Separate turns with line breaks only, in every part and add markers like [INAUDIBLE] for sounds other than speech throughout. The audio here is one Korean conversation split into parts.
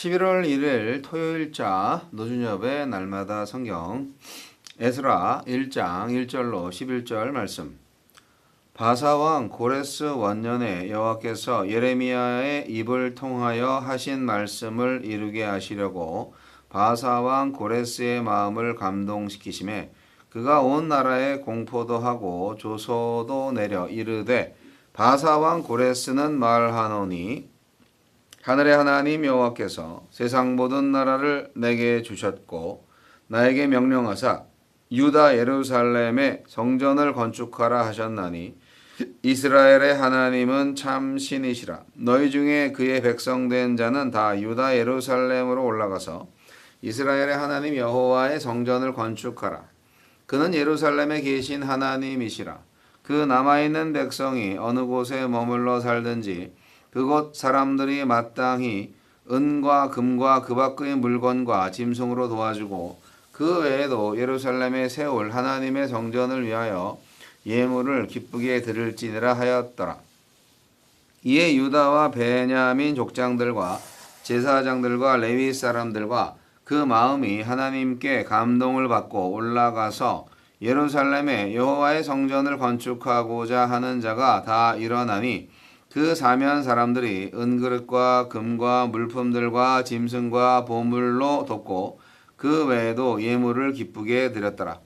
11월 1일 토요일자 노준엽의 날마다 성경. 에스라 1장 1절로 11절 말씀. 바사왕 고레스 원년에 여호와께서 예레미야의 입을 통하여 하신 말씀을 이루게 하시려고 바사왕 고레스의 마음을 감동시키심에 그가 온 나라에 공포도 하고 조소도 내려 이르되 바사왕 고레스는 말하노니 하늘의 하나님 여호와께서 세상 모든 나라를 내게 주셨고 나에게 명령하사 유다 예루살렘에 성전을 건축하라 하셨나니 이스라엘의 하나님은 참 신이시라. 너희 중에 그의 백성 된 자는 다 유다 예루살렘으로 올라가서 이스라엘의 하나님 여호와의 성전을 건축하라. 그는 예루살렘에 계신 하나님이시라. 그 남아있는 백성이 어느 곳에 머물러 살든지 그곳 사람들이 마땅히 은과 금과 그 밖의 물건과 짐승으로 도와주고 그 외에도 예루살렘에 세울 하나님의 성전을 위하여 예물을 기쁘게 드릴지니라 하였더라. 이에 유다와 베냐민 족장들과 제사장들과 레위 사람들과 그 마음이 하나님께 감동을 받고 올라가서 예루살렘에 여호와의 성전을 건축하고자 하는 자가 다 일어나니 그 사면 사람들이 은그릇과 금과 물품들과 짐승과 보물로 돕고 그 외에도 예물을 기쁘게 드렸더라.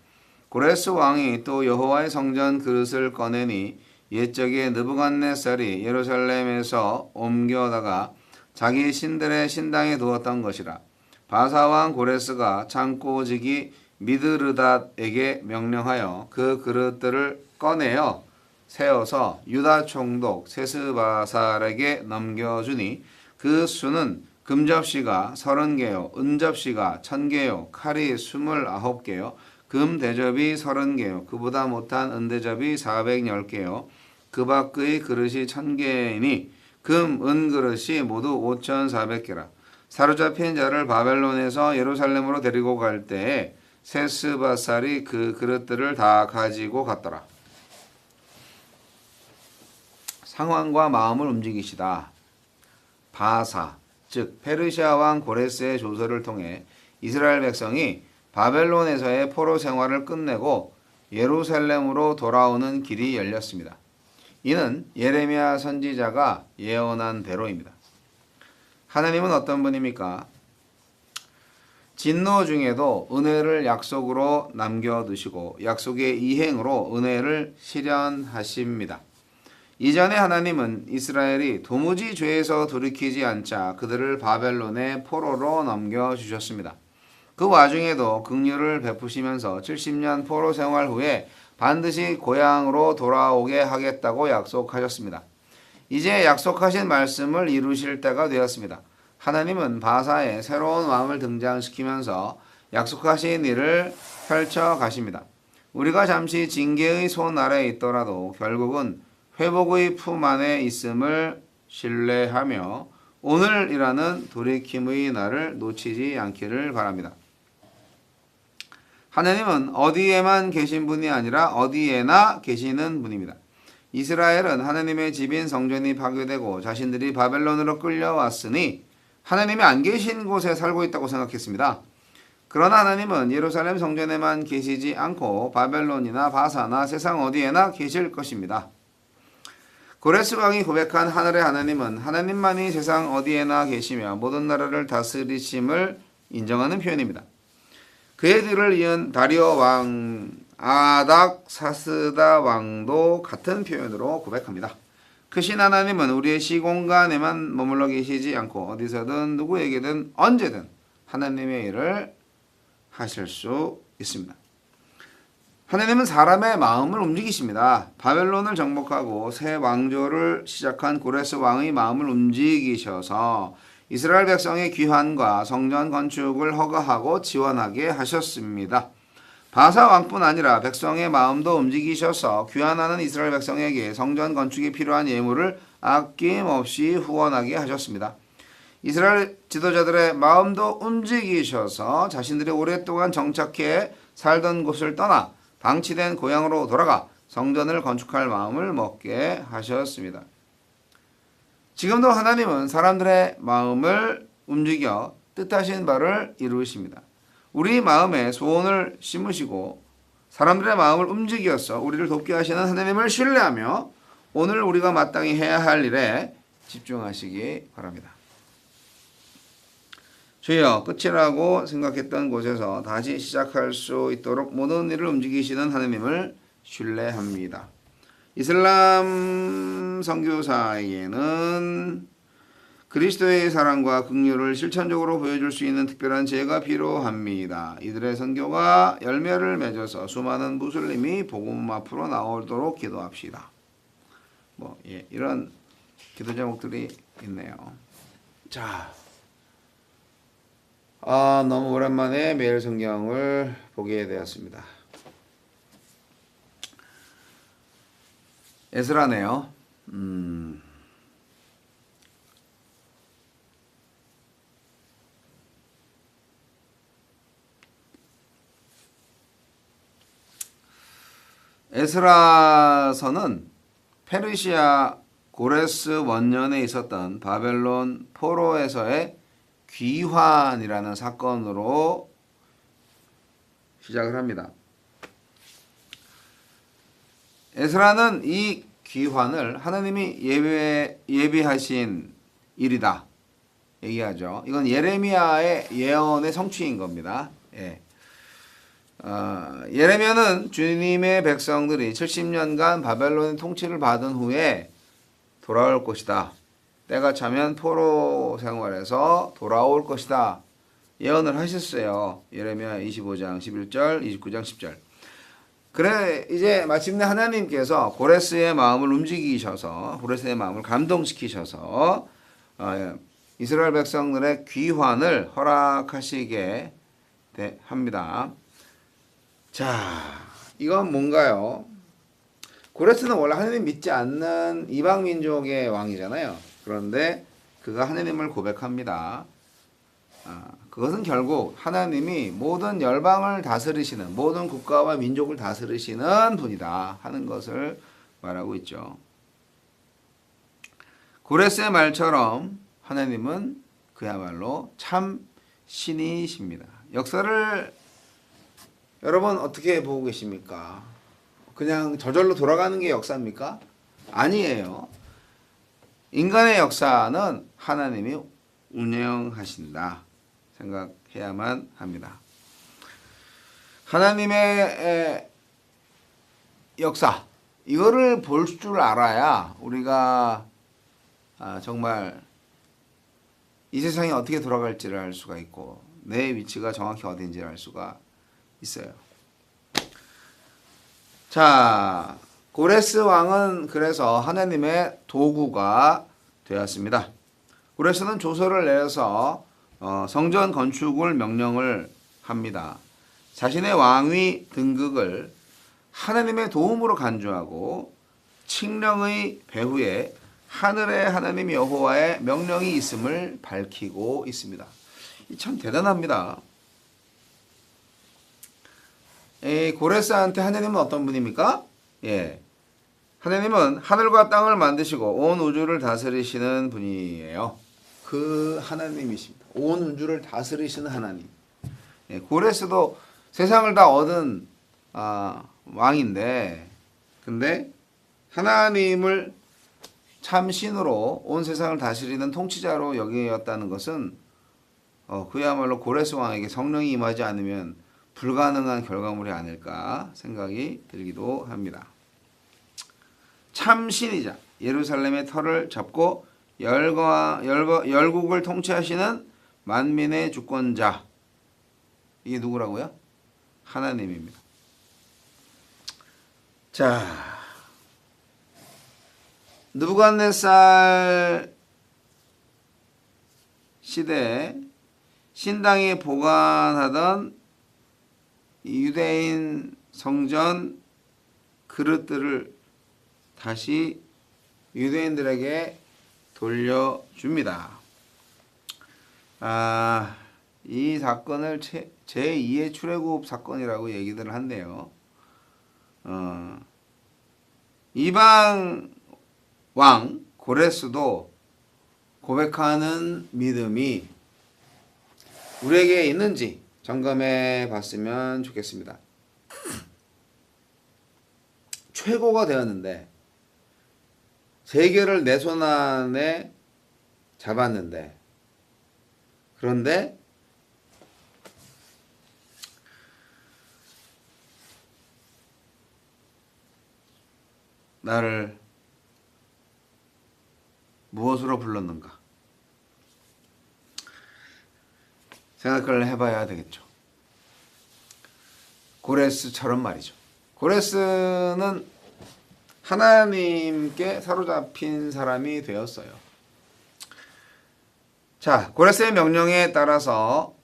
고레스 왕이 또 여호와의 성전 그릇을 꺼내니 옛적에 느부갓네살이 예루살렘에서 옮겨다가 자기 신들의 신당에 두었던 것이라. 바사 왕 고레스가 창고지기 미드르닷에게 명령하여 그 그릇들을 꺼내어 세워서 유다 총독 세스바살에게 넘겨주니 그 수는 금접시가 서른 개요, 은접시가 천 개요, 칼이 스물아홉 개요, 금 대접이 서른 개요, 그보다 못한 은대접이 사백열 개요, 그 밖의 그릇이 천 개이니 금, 은 그릇이 모두 오천사백 개라. 사로잡힌 자를 바벨론에서 예루살렘으로 데리고 갈 때에 세스바살이 그 그릇들을 다 가지고 갔더라. 상황과 마음을 움직이시다. 바사, 즉 페르시아 왕 고레스의 조서를 통해 이스라엘 백성이 바벨론에서의 포로 생활을 끝내고 예루살렘으로 돌아오는 길이 열렸습니다. 이는 예레미야 선지자가 예언한 대로입니다. 하나님은 어떤 분입니까? 진노 중에도 은혜를 약속으로 남겨두시고 약속의 이행으로 은혜를 실현하십니다. 이전에 하나님은 이스라엘이 도무지 죄에서 돌이키지 않자 그들을 바벨론의 포로로 넘겨주셨습니다. 그 와중에도 긍휼을 베푸시면서 70년 포로 생활 후에 반드시 고향으로 돌아오게 하겠다고 약속하셨습니다. 이제 약속하신 말씀을 이루실 때가 되었습니다. 하나님은 바사에 새로운 왕을 등장시키면서 약속하신 일을 펼쳐 가십니다. 우리가 잠시 징계의 손 아래에 있더라도 결국은 회복의 품 안에 있음을 신뢰하며 오늘이라는 돌이킴의 날을 놓치지 않기를 바랍니다. 하나님은 어디에만 계신 분이 아니라 어디에나 계시는 분입니다. 이스라엘은 하나님의 집인 성전이 파괴되고 자신들이 바벨론으로 끌려왔으니 하나님이 안 계신 곳에 살고 있다고 생각했습니다. 그러나 하나님은 예루살렘 성전에만 계시지 않고 바벨론이나 바사나 세상 어디에나 계실 것입니다. 고레스 왕이 고백한 하늘의 하나님은 하나님만이 세상 어디에나 계시며 모든 나라를 다스리심을 인정하는 표현입니다. 그의 뒤를 이은 다리오 왕 아닥 사스다 왕도 같은 표현으로 고백합니다. 크신 하나님은 우리의 시공간에만 머물러 계시지 않고 어디서든 누구에게든 언제든 하나님의 일을 하실 수 있습니다. 하나님은 사람의 마음을 움직이십니다. 바벨론을 정복하고 새 왕조를 시작한 고레스 왕의 마음을 움직이셔서 이스라엘 백성의 귀환과 성전 건축을 허가하고 지원하게 하셨습니다. 바사 왕뿐 아니라 백성의 마음도 움직이셔서 귀환하는 이스라엘 백성에게 성전 건축에 필요한 예물을 아낌없이 후원하게 하셨습니다. 이스라엘 지도자들의 마음도 움직이셔서 자신들이 오랫동안 정착해 살던 곳을 떠나 방치된 고향으로 돌아가 성전을 건축할 마음을 먹게 하셨습니다. 지금도 하나님은 사람들의 마음을 움직여 뜻하신 바를 이루십니다. 우리 마음에 소원을 심으시고 사람들의 마음을 움직여서 우리를 돕게 하시는 하나님을 신뢰하며 오늘 우리가 마땅히 해야 할 일에 집중하시기 바랍니다. 주여 끝이라고 생각했던 곳에서 다시 시작할 수 있도록 모든 일을 움직이시는 하나님을 신뢰합니다. 이슬람 선교사에게는 그리스도의 사랑과 긍휼을 실천적으로 보여줄 수 있는 특별한 지혜가 필요합니다. 이들의 선교가 열매를 맺어서 수많은 무슬림이 복음 앞으로 나오도록 기도합시다. 뭐 예, 이런 기도 제목들이 있네요. 자, 아 너무 오랜만에 매일 성경을 보게 되었습니다. 에스라네요. 음. 에스라서는 페르시아 고레스 원년에 있었던 바벨론 포로에서의 귀환이라는 사건으로 시작을 합니다. 에스라는 이 귀환을 하나님이 예배, 예비하신 일이다. 얘기하죠. 이건 예레미야의 예언의 성취인 겁니다. 예. 어, 예레미야는 주님의 백성들이 70년간 바벨론의 통치를 받은 후에 돌아올 것이다. 때가 차면 포로 생활에서 돌아올 것이다. 예언을 하셨어요. 예레미야 25장 11절, 29장 10절. 그래 이제 마침내 하나님께서 고레스의 마음을 움직이셔서 고레스의 마음을 감동시키셔서 어, 이스라엘 백성들의 귀환을 허락하시게 되- 합니다. 자, 이건 뭔가요? 고레스는 원래 하나님 믿지 않는 이방 민족의 왕이잖아요. 그런데 그가 하나님을 고백합니다. 아, 그것은 결국 하나님이 모든 열방을 다스리시는 모든 국가와 민족을 다스리시는 분이다 하는 것을 말하고 있죠. 고레스의 말처럼 하나님은 그야말로 참 신이십니다. 역사를 여러분 어떻게 보고 계십니까? 그냥 저절로 돌아가는 게 역사입니까? 아니에요. 인간의 역사는 하나님이 운영하신다 생각해야만 합니다. 하나님의 에, 역사 이거를 볼 줄 알아야 우리가 아, 정말 이 세상이 어떻게 돌아갈지를 알 수가 있고 내 위치가 정확히 어딘지를 알 수가 있어요. 자, 고레스 왕은 그래서 하나님의 도구가 되었습니다. 고레스는 조서를 내서 어, 성전 건축을 명령을 합니다. 자신의 왕위 등극을 하나님의 도움으로 간주하고 칙령의 배후에 하늘의 하나님 여호와의 명령이 있음을 밝히고 있습니다. 이참 대단합니다. 이 고레스한테 하나님은 어떤 분입니까? 예. 하나님은 하늘과 땅을 만드시고 온 우주를 다스리시는 분이에요. 그 하나님이십니다. 온 우주를 다스리시는 하나님. 예, 고레스도 세상을 다 얻은 아, 왕인데, 근데 하나님을 참 신으로 온 세상을 다스리는 통치자로 여기었다는 것은 어, 그야말로 고레스 왕에게 성령이 임하지 않으면 불가능한 결과물이 아닐까 생각이 들기도 합니다. 참 신이자 예루살렘의 터를 잡고 열과 열거, 열국을 통치하시는 만민의 주권자 이게 누구라고요? 하나님입니다. 자, 느부갓네살 시대에 신당이 보관하던 이 유대인 성전 그릇들을 다시 유대인들에게 돌려줍니다. 아, 이 사건을 제, 제2의 출애굽 사건이라고 얘기들 한대요. 어, 이방 왕 고레스도 고백하는 믿음이 우리에게 있는지 점검해 봤으면 좋겠습니다. [CLEARS THROAT] 최고가 되었는데 세계를 내 손 안에 잡았는데 그런데 나를 무엇으로 불렀는가 생각을 해봐야 되겠죠. 고레스처럼 말이죠. 고레스는 하나님께 사로잡힌 사람이 되었어요. 자, 고레스의 명령에 따라서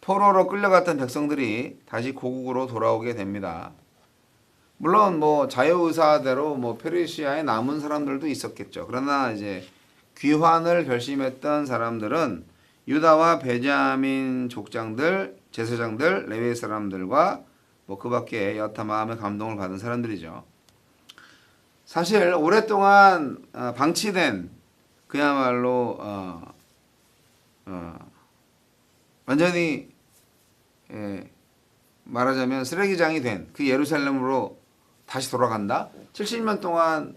포로로 끌려갔던 백성들이 다시 고국으로 돌아오게 됩니다. 물론 뭐 자유의사대로 뭐 페르시아에 남은 사람들도 있었겠죠. 그러나 이제 귀환을 결심했던 사람들은 유다와 베냐민 족장들, 제사장들, 레위 사람들과 뭐 그 밖에 여타 마음의 감동을 받은 사람들이죠. 사실 오랫동안 어, 방치된 그야말로 어, 어, 완전히 예, 말하자면 쓰레기장이 된 그 예루살렘으로 다시 돌아간다. 70년 동안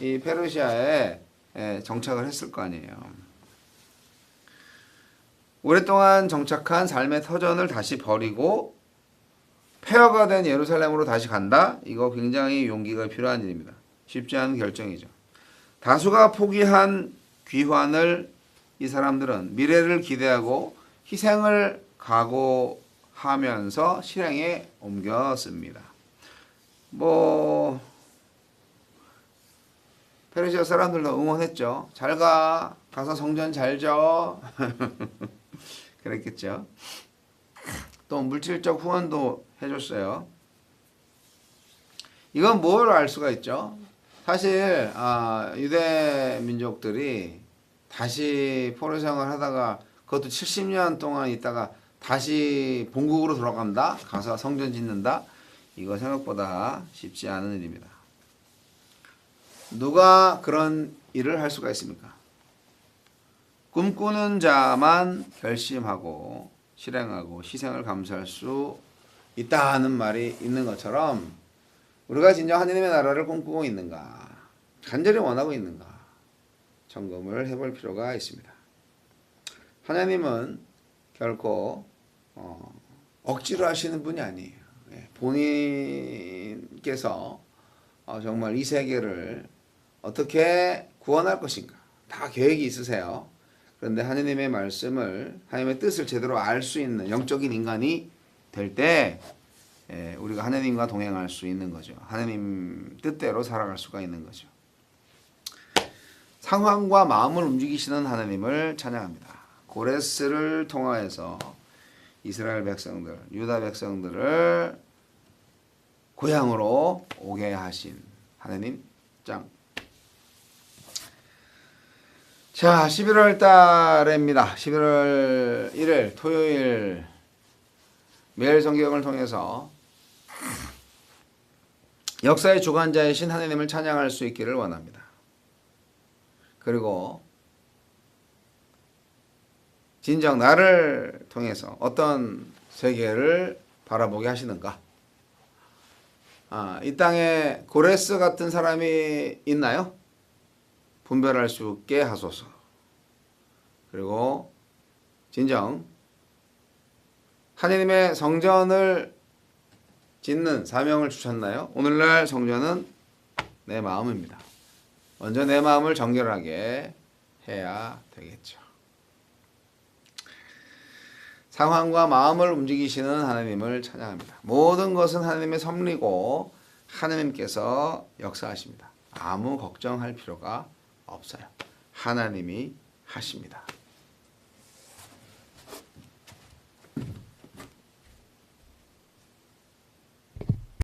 이 페르시아에 예, 정착을 했을 거 아니에요. 오랫동안 정착한 삶의 터전을 다시 버리고 폐허가 된 예루살렘으로 다시 간다? 이거 굉장히 용기가 필요한 일입니다. 쉽지 않은 결정이죠. 다수가 포기한 귀환을 이 사람들은 미래를 기대하고 희생을 각오하면서 실행에 옮겼습니다. 뭐 페르시아 사람들도 응원했죠. 잘 가. 가서 성전 잘 져. [LAUGHS] 그랬겠죠. 또 물질적 후원도 해줬어요. 이건 뭘 알 수가 있죠? 사실 아, 유대 민족들이 다시 포로 생활 하다가 그것도 70년 동안 있다가 다시 본국으로 돌아간다? 가서 성전 짓는다? 이거 생각보다 쉽지 않은 일입니다. 누가 그런 일을 할 수가 있습니까? 꿈꾸는 자만 결심하고 실행하고 희생을 감수할 수 있다는 말이 있는 것처럼 우리가 진정 하느님의 나라를 꿈꾸고 있는가 간절히 원하고 있는가 점검을 해볼 필요가 있습니다. 하나님은 결코 어, 억지로 하시는 분이 아니에요. 예, 본인께서 어, 정말 이 세계를 어떻게 구원할 것인가 다 계획이 있으세요. 그런데 하느님의 말씀을 하나님의 뜻을 제대로 알 수 있는 영적인 인간이 될 때 우리가 하느님과 동행할 수 있는 거죠. 하느님 뜻대로 살아갈 수가 있는 거죠. 상황과 마음을 움직이시는 하나님을 찬양합니다. 고레스를 통하여서 이스라엘 백성들, 유다 백성들을 고향으로 오게 하신 하나님 짱. 자, 11월 달입니다. 11월 1일 토요일 매일 성경을 통해서 역사의 주관자이신 하나님을 찬양할 수 있기를 원합니다. 그리고 진정 나를 통해서 어떤 세계를 바라보게 하시는가? 아, 이 땅에 고레스 같은 사람이 있나요? 분별할 수 있게 하소서. 그리고 진정 하나님의 성전을 짓는 사명을 주셨나요? 오늘날 성전은 내 마음입니다. 먼저 내 마음을 정결하게 해야 되겠죠. 상황과 마음을 움직이시는 하나님을 찬양합니다. 모든 것은 하나님의 섭리고 하나님께서 역사하십니다. 아무 걱정할 필요가 없어요. 하나님이 하십니다.